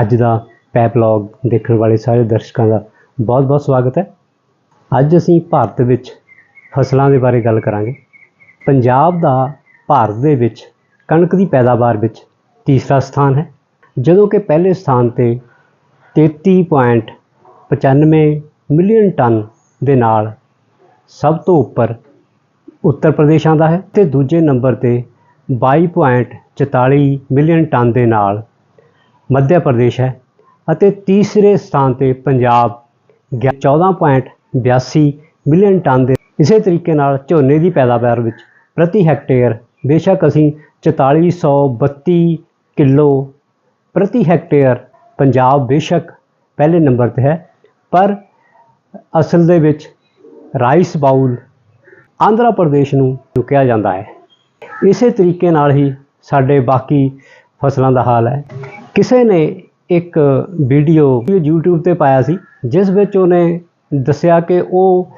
ਅੱਜ ਦਾ ਪੈਪ ਦੇਖਣ ਵਾਲੇ ਸਾਰੇ ਦਰਸ਼ਕਾਂ ਦਾ ਬਹੁਤ-ਬਹੁਤ ਸਵਾਗਤ ਹੈ। ਅੱਜ ਅਸੀਂ ਭਾਰਤ ਵਿੱਚ ਫਸਲਾਂ ਦੇ ਬਾਰੇ ਗੱਲ ਕਰਾਂਗੇ। ਪੰਜਾਬ ਦਾ ਭਾਰਤ ਦੇ ਵਿੱਚ ਕਣਕ ਦੀ ਪੈਦਾਵਾਰ ਵਿੱਚ ਤੀਸਰਾ ਸਥਾਨ ਹੈ। ਜਦੋਂ ਕਿ ਪਹਿਲੇ ਸਥਾਨ ਤੇ 33.95 ਮਿਲੀਅਨ ਟਨ ਦੇ ਨਾਲ ਸਭ ਤੋਂ ਉੱਪਰ ਉੱਤਰ ਪ੍ਰਦੇਸ਼ ਆਉਂਦਾ ਹੈ ਤੇ ਦੂਜੇ ਨੰਬਰ ਤੇ 22.44 ਮਿਲੀਅਨ ਟਨ ਦੇ ਨਾਲ ਮੱਧ ਪ੍ਰਦੇਸ਼ ਹੈ ਅਤੇ ਤੀਸਰੇ ਸਥਾਨ ਤੇ ਪੰਜਾਬ ਗਿਆ- 14.82 ਮਿਲੀਅਨ ਟਨ ਦੇ ਇਸੇ ਤਰੀਕੇ ਨਾਲ ਝੋਨੇ ਦੀ ਪੈਦਾਵਾਰ ਵਿੱਚ ਪ੍ਰਤੀ ਹੈਕਟੇਅਰ ਬੇਸ਼ੱਕ ਅਸੀਂ 4432 ਕਿਲੋ ਪ੍ਰਤੀ ਹੈਕਟੇਅਰ ਪੰਜਾਬ ਬੇਸ਼ੱਕ ਪਹਿਲੇ ਨੰਬਰ ਤੇ ਹੈ, ਪਰ ਅਸਲ ਦੇ ਵਿੱਚ ਰਾਈਸ ਬਾਉਲ ਆਂਧਰਾ ਪ੍ਰਦੇਸ਼ ਨੂੰ ਚੁੱਕਿਆ ਜਾਂਦਾ ਹੈ। ਇਸੇ ਤਰੀਕੇ ਨਾਲ ਹੀ ਸਾਡੇ ਬਾਕੀ ਫਸਲਾਂ ਦਾ ਹਾਲ ਹੈ। ਕਿਸੇ ਨੇ ਇੱਕ ਵੀਡੀਓ YouTube ਤੇ ਪਾਇਆ ਸੀ, ਜਿਸ ਵਿੱਚ ਉਹਨੇ ਦੱਸਿਆ ਕਿ ਉਹ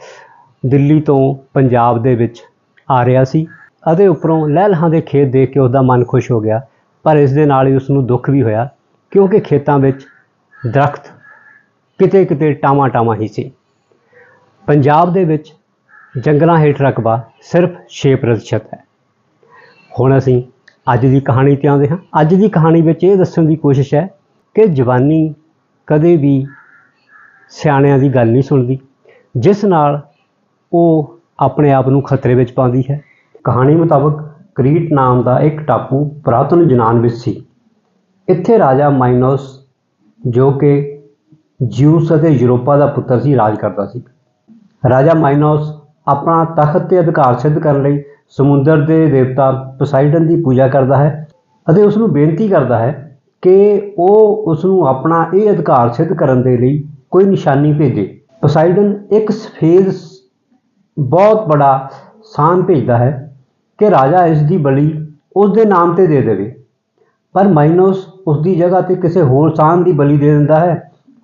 ਦਿੱਲੀ ਤੋਂ ਪੰਜਾਬ ਦੇ ਵਿੱਚ ਆ ਰਿਹਾ ਸੀ ਅਤੇ ਉੱਪਰੋਂ ਲਹਿਲਹਾਂ ਦੇ ਖੇਤ ਦੇਖ ਕੇ ਉਹਦਾ ਮਨ ਖੁਸ਼ ਹੋ ਗਿਆ, ਪਰ ਇਸ ਦੇ ਨਾਲ ਹੀ ਉਸ ਨੂੰ ਦੁੱਖ ਵੀ ਹੋਇਆ, ਕਿਉਂਕਿ ਖੇਤਾਂ ਵਿੱਚ ਦਰਖਤ ਕਿਤੇ ਕਿਤੇ ਟਾਵਾਂ ਟਾਵਾਂ ਹੀ ਸੀ। ਪੰਜਾਬ ਦੇ ਵਿੱਚ ਜੰਗਲਾਂ ਹੇਠ ਰਕਬਾ ਸਿਰਫ 6% ਹੈ। ਹੁਣ ਅਸੀਂ ਅੱਜ ਦੀ ਕਹਾਣੀ ਤੇ ਆਉਂਦੇ ਹਾਂ। ਅੱਜ ਦੀ ਕਹਾਣੀ ਵਿੱਚ ਇਹ ਦੱਸਣ ਦੀ ਕੋਸ਼ਿਸ਼ ਹੈ ਕਿ ਜਵਾਨੀ ਕਦੇ ਵੀ ਸਿਆਣਿਆਂ ਦੀ ਗੱਲ ਨਹੀਂ ਸੁਣਦੀ, ਜਿਸ ਨਾਲ ਉਹ ਆਪਣੇ ਆਪ ਨੂੰ ਖਤਰੇ ਵਿੱਚ ਪਾਉਂਦੀ ਹੈ। ਕਹਾਣੀ ਮੁਤਾਬਕ ਕ੍ਰੀਟ ਨਾਮ ਦਾ ਇੱਕ ਟਾਪੂ ਪੁਰਾਤਨ ਜਨਾਨ ਵਿੱਚ ਸੀ। ਇੱਥੇ ਰਾਜਾ ਮਾਈਨੋਸ, ਜੋ ਕਿ ਜਿਊਸ ਅਤੇ ਯੂਰੋਪਾ ਦਾ ਪੁੱਤਰ ਸੀ, ਰਾਜ ਕਰਦਾ ਸੀ। ਰਾਜਾ ਮਾਈਨੋਸ ਆਪਣਾ ਤਖਤ ਤੇ ਅਧਿਕਾਰ ਸਿੱਧ ਕਰਨ ਲਈ ਸਮੁੰਦਰ ਦੇ ਦੇਵਤਾ ਪੋਸਾਈਡਨ ਦੀ ਪੂਜਾ ਕਰਦਾ ਹੈ ਅਤੇ ਉਸ ਨੂੰ ਬੇਨਤੀ ਕਰਦਾ ਹੈ ਕਿ ਉਹ ਉਸ ਨੂੰ ਆਪਣਾ ਇਹ ਅਧਿਕਾਰ ਸਿੱਧ ਕਰਨ ਦੇ ਲਈ ਕੋਈ ਨਿਸ਼ਾਨੀ ਭੇਜੇ। ਪੋਸਾਈਡਨ ਇੱਕ ਸਫੇਦ ਬਹੁਤ ਬੜਾ ਸਾਨ ਭੇਜਦਾ ਹੈ ਕਿ ਰਾਜਾ ਇਸ ਦੀ ਬਲੀ ਉਸ ਦੇ ਨਾਮ ਤੇ ਦੇ ਦੇਵੇ। ਪਰ ਮਾਈਨੋਸ ਉਸ ਦੀ ਜਗ੍ਹਾ ਤੇ ਕਿਸੇ ਹੋਰ ਸਾਨ ਦੀ ਬਲੀ ਦੇ ਦਿੰਦਾ ਹੈ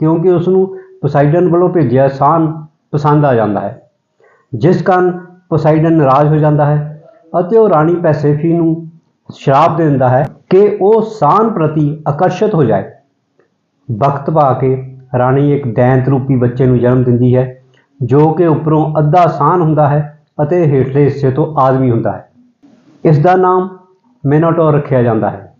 ਕਿਉਂਕਿ ਉਸ ਨੂੰ ਪੋਸਾਈਡਨ ਵੱਲੋਂ ਭੇਜਿਆ ਸਾਨ ਪਸੰਦ ਆ ਜਾਂਦਾ ਹੈ। ਜਿਸ ਕਾਰਨ ਪੋਸਾਈਡਨ ਨਾਰਾਜ਼ ਹੋ ਜਾਂਦਾ ਹੈ ਅਤੇ ਉਹ ਰਾਣੀ ਪੈਸੇਫੀ ਨੂੰ ਸ਼ਰਾਪ ਦੇ ਦਿੰਦਾ ਹੈ ਕਿ ਉਹ ਸਾਨ ਪ੍ਰਤੀ ਆਕਰਸ਼ਿਤ ਹੋ ਜਾਏ। ਵਕਤ ਪਾ ਕੇ ਰਾਣੀ ਇੱਕ ਦੈਂਤ ਰੂਪੀ ਬੱਚੇ ਨੂੰ ਜਨਮ ਦਿੰਦੀ ਹੈ, ਜੋ ਕਿ ਉੱਪਰੋਂ ਅੱਧਾ ਸਾਨ ਹੁੰਦਾ ਹੈ ਅਤੇ ਹੇਠਲੇ ਹਿੱਸੇ ਤੋਂ ਆਦਮੀ ਹੁੰਦਾ ਹੈ। ਇਸ ਦਾ ਨਾਮ ਮੈਨੋਟੋਰ ਰੱਖਿਆ ਜਾਂਦਾ ਹੈ।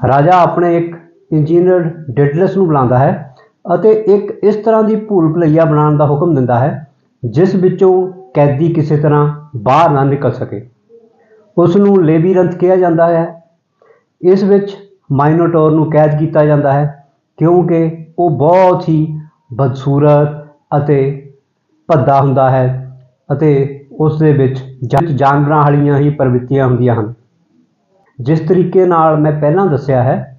ਰਾਜਾ ਆਪਣੇ ਇੱਕ ਇੰਜੀਨੀਅਰ ਡੈਡਲਸ ਨੂੰ ਬੁਲਾਉਂਦਾ ਹੈ ਅਤੇ ਇੱਕ ਇਸ ਤਰ੍ਹਾਂ ਦੀ ਭੂਲ ਭੁਲਈਆ ਬਣਾਉਣ ਦਾ ਹੁਕਮ ਦਿੰਦਾ ਹੈ, ਜਿਸ ਵਿੱਚੋਂ ਕੈਦੀ ਕਿਸੇ ਤਰ੍ਹਾਂ ਬਾਹਰ ਨਾ ਨਿਕਲ ਸਕੇ। ਉਸ ਨੂੰ ਲੇਬੀਰੰਥ ਕਿਹਾ ਜਾਂਦਾ ਹੈ। ਇਸ ਵਿੱਚ ਮਾਈਨੋਟੋਰ ਨੂੰ ਕੈਦ ਕੀਤਾ ਜਾਂਦਾ ਹੈ ਕਿਉਂਕਿ ਉਹ ਬਹੁਤ ਹੀ ਬਦਸੂਰਤ ਅਤੇ ਭੱਦਾ ਹੁੰਦਾ ਹੈ ਅਤੇ ਉਸ ਦੇ ਵਿੱਚ ਜਾਨਵਰਾਂ ਵਾਲੀਆਂ ਹੀ ਪ੍ਰਵਿਰਤੀਆਂ ਹੁੰਦੀਆਂ ਹਨ। ਜਿਸ ਤਰੀਕੇ ਨਾਲ ਮੈਂ ਪਹਿਲਾਂ ਦੱਸਿਆ ਹੈ,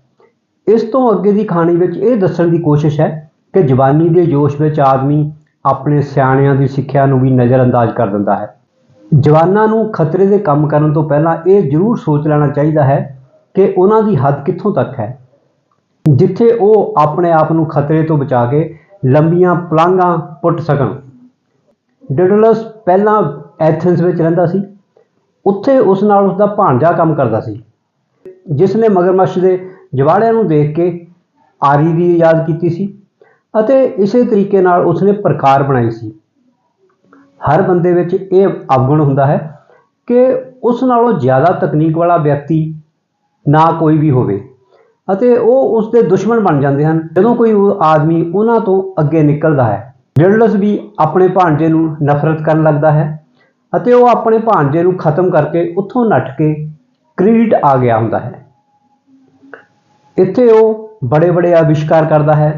ਇਸ ਤੋਂ ਅੱਗੇ ਦੀ ਕਹਾਣੀ ਵਿੱਚ ਇਹ ਦੱਸਣ ਦੀ ਕੋਸ਼ਿਸ਼ ਹੈ ਕਿ ਜਵਾਨੀ ਦੇ ਜੋਸ਼ ਵਿੱਚ ਆਦਮੀ ਆਪਣੇ ਸਿਆਣਿਆਂ ਦੀ ਸਿੱਖਿਆ ਨੂੰ ਵੀ ਨਜ਼ਰਅੰਦਾਜ਼ ਕਰ ਦਿੰਦਾ ਹੈ। ਜਵਾਨਾਂ ਨੂੰ ਖਤਰੇ ਦੇ ਕੰਮ ਕਰਨ ਤੋਂ ਪਹਿਲਾਂ ਇਹ ਜ਼ਰੂਰ ਸੋਚ ਲੈਣਾ ਚਾਹੀਦਾ ਹੈ ਕਿ ਉਹਨਾਂ ਦੀ ਹੱਦ ਕਿੱਥੋਂ ਤੱਕ ਹੈ। ਜਿੱਥੇ ਉਹ ਆਪਣੇ ਆਪ ਨੂੰ ਖਤਰੇ ਤੋਂ ਬਚਾ ਕੇ ਲੰਬੀਆਂ ਪਲਾਂਘਾਂ ਪੁੱਟ ਸਕਣ। ਡਿਡਲਸ ਪਹਿਲਾਂ ਐਥਨਸ ਵਿੱਚ ਰਹਿੰਦਾ ਸੀ। ਉੱਥੇ ਉਸ ਨਾਲ ਉਸ ਦਾ ਭਾਣਜਾ ਕੰਮ ਕਰਦਾ ਸੀ। ਜਿਸ ਨੇ ਮਗਰਮੱਛ ਦੇ ਜਵਾੜਿਆਂ ਨੂੰ ਦੇਖ ਕੇ ਆਰੀ ਦੀ ਯਾਦ ਕੀਤੀ ਸੀ ਅਤੇ ਇਸੇ ਤਰੀਕੇ ਨਾਲ ਉਸਨੇ ਪ੍ਰਕਾਰ ਬਣਾਈ ਸੀ। ਹਰ ਬੰਦੇ ਵਿੱਚ ਇਹ ਅਵਗੁਣ ਹੁੰਦਾ ਹੈ ਕਿ ਉਸ ਨਾਲੋਂ ਜ਼ਿਆਦਾ ਤਕਨੀਕ ਵਾਲਾ ਵਿਅਕਤੀ ਨਾ ਕੋਈ ਵੀ ਹੋਵੇ ਅਤੇ ਉਹ ਉਸ ਦੇ ਦੁਸ਼ਮਣ ਬਣ ਜਾਂਦੇ ਹਨ। ਜਦੋਂ ਕੋਈ ਉਹ ਆਦਮੀ ਉਹਨਾਂ ਤੋਂ ਅੱਗੇ ਨਿਕਲਦਾ ਹੈ ਡੈਡਲਸ ਵੀ ਆਪਣੇ ਭਾਂਜੇ ਨੂੰ ਨਫ਼ਰਤ ਕਰਨ ਲੱਗਦਾ ਹੈ ਅਤੇ ਉਹ ਆਪਣੇ ਭਾਂਜੇ ਨੂੰ ਖਤਮ ਕਰਕੇ ਉੱਥੋਂ ਨੱਠ ਕੇ ਕ੍ਰੀਟ ਆ ਗਿਆ ਹੁੰਦਾ ਹੈ। ਇੱਥੇ ਉਹ ਬੜੇ ਬੜੇ ਆਵਿਸ਼ਕਾਰ ਕਰਦਾ ਹੈ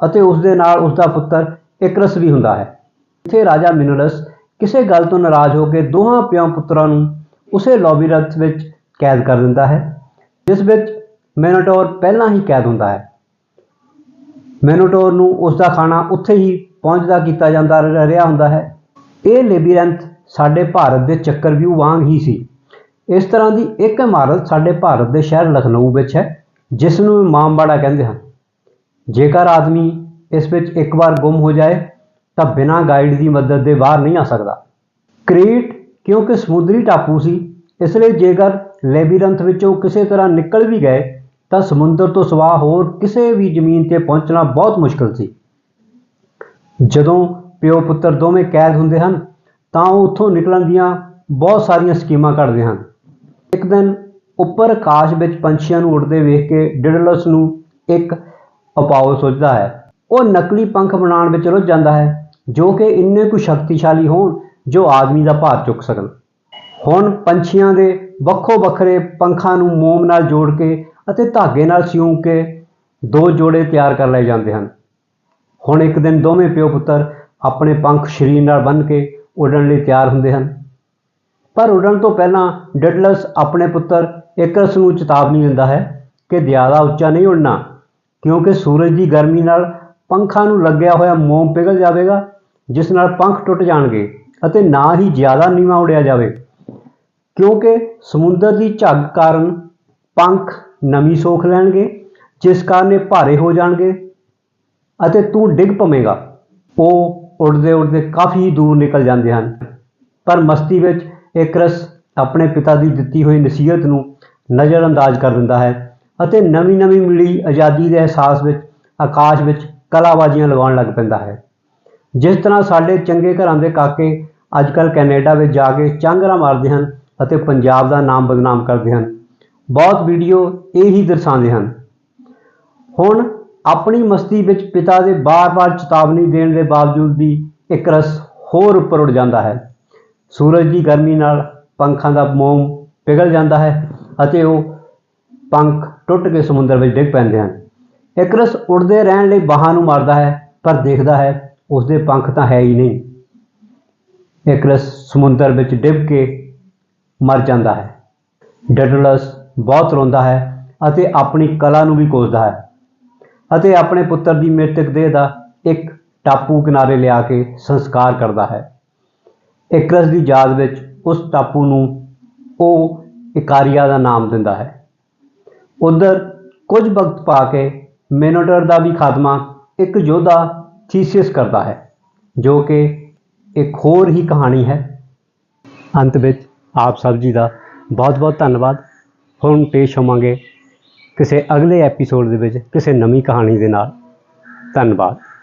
ਅਤੇ ਉਸ ਦੇ ਨਾਲ ਉਸ ਦਾ ਪੁੱਤਰ ਇਕਰਸ ਵੀ ਹੁੰਦਾ ਹੈ। ਇੱਥੇ ਰਾਜਾ ਮਿਨੋਲਸ ਕਿਸੇ ਗੱਲ ਤੋਂ ਨਾਰਾਜ਼ ਹੋ ਕੇ ਦੋਹਾਂ ਪਿਓ ਪੁੱਤਰਾਂ ਨੂੰ ਉਸੇ ਲੌਬੀਰਥ ਵਿੱਚ ਕੈਦ ਕਰ ਦਿੰਦਾ ਹੈ, ਜਿਸ ਵਿੱਚ ਮੈਨੋਟੋਰ ਪਹਿਲਾਂ ਹੀ ਕੈਦ ਹੁੰਦਾ ਹੈ। ਮੈਨੋਟੋਰ ਨੂੰ ਉਸ ਦਾ ਖਾਣਾ ਉੱਥੇ ਹੀ ਪਹੁੰਚਦਾ ਕੀਤਾ ਜਾਂਦਾ ਰਿਹਾ ਹੁੰਦਾ ਹੈ। ਇਹ ਲੇਬੀਰੈਂਥ ਸਾਡੇ ਭਾਰਤ ਦੇ ਚੱਕਰਵਿਊ ਵਾਂਗ ਹੀ ਸੀ। ਇਸ ਤਰ੍ਹਾਂ ਦੀ ਇੱਕ ਇਮਾਰਤ ਸਾਡੇ ਭਾਰਤ ਦੇ ਸ਼ਹਿਰ ਲਖਨਊ ਵਿੱਚ ਹੈ, ਜਿਸ ਨੂੰ ਮਾਮਬਾੜਾ ਕਹਿੰਦੇ ਹਨ। ਜੇਕਰ ਆਦਮੀ ਇਸ ਵਿੱਚ ਇੱਕ ਵਾਰ ਗੁੰਮ ਹੋ ਜਾਏ ਤਾਂ ਬਿਨਾਂ ਗਾਈਡ ਦੀ ਮਦਦ ਦੇ ਬਾਹਰ ਨਹੀਂ ਆ ਸਕਦਾ। ਕ੍ਰੀਟ ਕਿਉਂਕਿ ਸਮੁੰਦਰੀ ਟਾਪੂ ਸੀ? ਇਸ ਲਈ ਜੇਕਰ ਲੈਬੀਰੰਥ ਵਿੱਚੋਂ ਕਿਸੇ ਤਰ੍ਹਾਂ ਨਿਕਲ ਵੀ ਗਏ, ਤਾਂ ਸਮੁੰਦਰ ਤੋਂ ਸਿਵਾ ਹੋਰ ਕਿਸੇ ਵੀ ਜ਼ਮੀਨ ਤੇ ਪਹੁੰਚਣਾ ਬਹੁਤ ਮੁਸ਼ਕਲ ਸੀ। ਜਦੋਂ ਪਿਓ ਪੁੱਤਰ ਦੋਵੇਂ ਕੈਦ ਹੁੰਦੇ ਹਨ, ਤਾਂ ਉਹ ਉੱਥੋਂ ਨਿਕਲਣ ਦੀਆਂ ਬਹੁਤ ਸਾਰੀਆਂ ਸਕੀਮਾਂ ਕੱਢਦੇ ਹਨ। ਇੱਕ ਦਿਨ ਉੱਪਰ ਆਕਾਸ਼ ਵਿੱਚ ਪੰਛੀਆਂ ਨੂੰ ਉੱਡਦੇ ਵੇਖ ਕੇ ਡਿਡਲਸ ਨੂੰ ਇੱਕ ਉਪਾਅ ਸੋਚਦਾ ਹੈ। ਉਹ ਨਕਲੀ ਪੰਖ ਬਣਾਉਣ ਵਿੱਚ ਰੁੱਝ ਜਾਂਦਾ ਹੈ। ਜੋ ਕਿ ਇੰਨੇ ਕੁ ਸ਼ਕਤੀਸ਼ਾਲੀ ਹੋਣ ਜੋ ਆਦਮੀ ਦਾ ਭਾਰ ਚੁੱਕ ਸਕਣ। ਹੁਣ ਪੰਛੀਆਂ ਦੇ ਵੱਖੋ ਵੱਖਰੇ ਪੰਖਾਂ ਨੂੰ ਮੋਮ ਨਾਲ ਜੋੜ ਕੇ ਅਤੇ ਧਾਗੇ ਨਾਲ ਸਿਉਂ ਕੇ ਦੋ ਜੋੜੇ ਤਿਆਰ ਕਰ ਲਏ ਜਾਂਦੇ ਹਨ। ਹੁਣ ਇੱਕ ਦਿਨ ਦੋਵੇਂ ਪਿਓ ਪੁੱਤਰ ਆਪਣੇ ਪੰਖ ਸਰੀਰ ਨਾਲ ਬੰਨ੍ਹ ਕੇ ਉੱਡਣ ਲਈ ਤਿਆਰ ਹੁੰਦੇ ਹਨ। ਪਰ ਉੱਡਣ ਤੋਂ ਪਹਿਲਾਂ ਡਡਲਸ ਆਪਣੇ ਪੁੱਤਰ ਇਕਰਸ ਨੂੰ ਚੇਤਾਵਨੀ ਦਿੰਦਾ ਹੈ ਕਿ ਜ਼ਿਆਦਾ ਉੱਚਾ ਨਹੀਂ ਉੱਡਣਾ, ਕਿਉਂਕਿ ਸੂਰਜ ਦੀ ਗਰਮੀ ਨਾਲ ਪੰਖਾਂ ਨੂੰ ਲੱਗਿਆ ਹੋਇਆ ਮੋਮ ਪਿਘਲ ਜਾਵੇਗਾ ਜਿਸ ਨਾਲ ਪੰਖ ਟੁੱਟ ਜਾਣਗੇ ਅਤੇ ਨਾ ਹੀ ਜ਼ਿਆਦਾ ਨੀਵਾਂ ਉਡਿਆ ਜਾਵੇ। ਕਿਉਂਕਿ ਸਮੁੰਦਰ ਦੀ ਝੱਗ ਕਾਰਨ ਪੰਖ ਨਮੀ ਸੋਖ ਲੈਣਗੇ, ਜਿਸ ਕਾਰਨ ਇਹ ਭਾਰੇ ਹੋ ਜਾਣਗੇ ਅਤੇ ਤੂੰ ਡਿੱਗ ਪਵੇਂਗਾ। ਉਹ ਉੱਡਦੇ ਉੱਡਦੇ ਕਾਫੀ ਦੂਰ ਨਿਕਲ ਜਾਂਦੇ ਹਨ। ਪਰ ਮਸਤੀ ਵਿੱਚ ਇਕਰਸ ਆਪਣੇ ਪਿਤਾ ਦੀ ਦਿੱਤੀ ਹੋਈ ਨਸੀਹਤ ਨੂੰ ਨਜ਼ਰਅੰਦਾਜ਼ ਕਰ ਦਿੰਦਾ ਹੈ ਅਤੇ ਨਵੀਂ ਨਵੀਂ ਮਿਲੀ ਆਜ਼ਾਦੀ ਦੇ ਅਹਿਸਾਸ ਵਿੱਚ, ਆਕਾਸ਼ ਵਿੱਚ ਕਲਾਬਾਜ਼ੀਆਂ ਲਗਾਉਣ ਲੱਗ ਪੈਂਦਾ ਹੈ। ਜਿਸ ਤਰ੍ਹਾਂ ਸਾਡੇ ਚੰਗੇ ਘਰਾਂ ਦੇ ਕਾਕੇ ਅੱਜ ਕੱਲ੍ਹ ਕੈਨੇਡਾ ਵਿੱਚ ਜਾ ਕੇ ਚਾਂਗਰਾ ਮਾਰਦੇ ਹਨ ਅਤੇ ਪੰਜਾਬ ਦਾ ਨਾਮ ਬਦਨਾਮ ਕਰਦੇ ਹਨ। ਬਹੁਤ ਵੀਡੀਓ ਇਹ ਹੀ ਦਰਸਾਉਂਦੇ ਹਨ। ਹੁਣ ਆਪਣੀ ਮਸਤੀ ਵਿੱਚ ਪਿਤਾ ਦੇ ਬਾਰ-ਬਾਰ ਚੇਤਾਵਨੀ ਦੇਣ ਦੇ ਬਾਵਜੂਦ ਵੀ ਇੱਕ ਰਸ ਹੋਰ ਉੱਪਰ ਉੱਡ ਜਾਂਦਾ ਹੈ। ਸੂਰਜ ਦੀ ਗਰਮੀ ਨਾਲ ਪੰਖਾਂ ਦਾ ਮੋਮ ਪਿਘਲ ਜਾਂਦਾ ਹੈ ਅਤੇ ਉਹ ਪੰਖ ਟੁੱਟ ਕੇ ਸਮੁੰਦਰ ਵਿੱਚ ਡਿੱਗ ਪੈਂਦੇ ਹਨ। ਇੱਕ ਰਸ ਉੱਡਦੇ ਰਹਿਣ ਲਈ ਬਾਹਾਂ ਨੂੰ ਮਾਰਦਾ ਹੈ, ਪਰ ਦੇਖਦਾ ਹੈ ਉਸਦੇ ਪੰਖ ਤਾਂ ਹੈ ਹੀ ਨਹੀਂ। ਇਕਰਸ ਸਮੁੰਦਰ ਵਿੱਚ ਡਿੱਬ ਕੇ ਮਰ ਜਾਂਦਾ ਹੈ। ਡੈਡਲਸ ਬਹੁਤ ਰੋਂਦਾ ਹੈ ਅਤੇ ਆਪਣੀ ਕਲਾ ਨੂੰ ਵੀ ਕੋਸਦਾ ਹੈ ਅਤੇ ਆਪਣੇ ਪੁੱਤਰ ਦੀ ਮ੍ਰਿਤਕ ਦੇਹ ਦਾ ਇੱਕ ਟਾਪੂ ਕਿਨਾਰੇ ਲਿਆ ਕੇ ਸੰਸਕਾਰ ਕਰਦਾ ਹੈ। ਇਕਰਸ ਦੀ ਯਾਦ ਵਿੱਚ ਉਸ ਟਾਪੂ ਨੂੰ ਉਹ ਇਕਾਰੀਆ ਦਾ ਨਾਮ ਦਿੰਦਾ ਹੈ। ਉਧਰ ਕੁਝ ਵਕਤ ਪਾ ਕੇ ਮੈਨੋਟਰ ਦਾ ਵੀ ਖਾਤਮਾ ਇੱਕ ਯੋਧਾ ਥੀਸੀਅਸ ਕਰਦਾ ਹੈ, ਜੋ ਕਿ ਇੱਕ ਹੋਰ ਹੀ ਕਹਾਣੀ ਹੈ। ਅੰਤ ਵਿੱਚ ਆਪ ਸਭ ਜੀ ਦਾ ਬਹੁਤ ਬਹੁਤ ਧੰਨਵਾਦ। ਹੁਣ ਪੇਸ਼ ਹੋਵਾਂਗੇ ਕਿਸੇ ਅਗਲੇ ਐਪੀਸੋਡ ਦੇ ਵਿੱਚ ਕਿਸੇ ਨਵੀਂ ਕਹਾਣੀ ਦੇ ਨਾਲ। ਧੰਨਵਾਦ।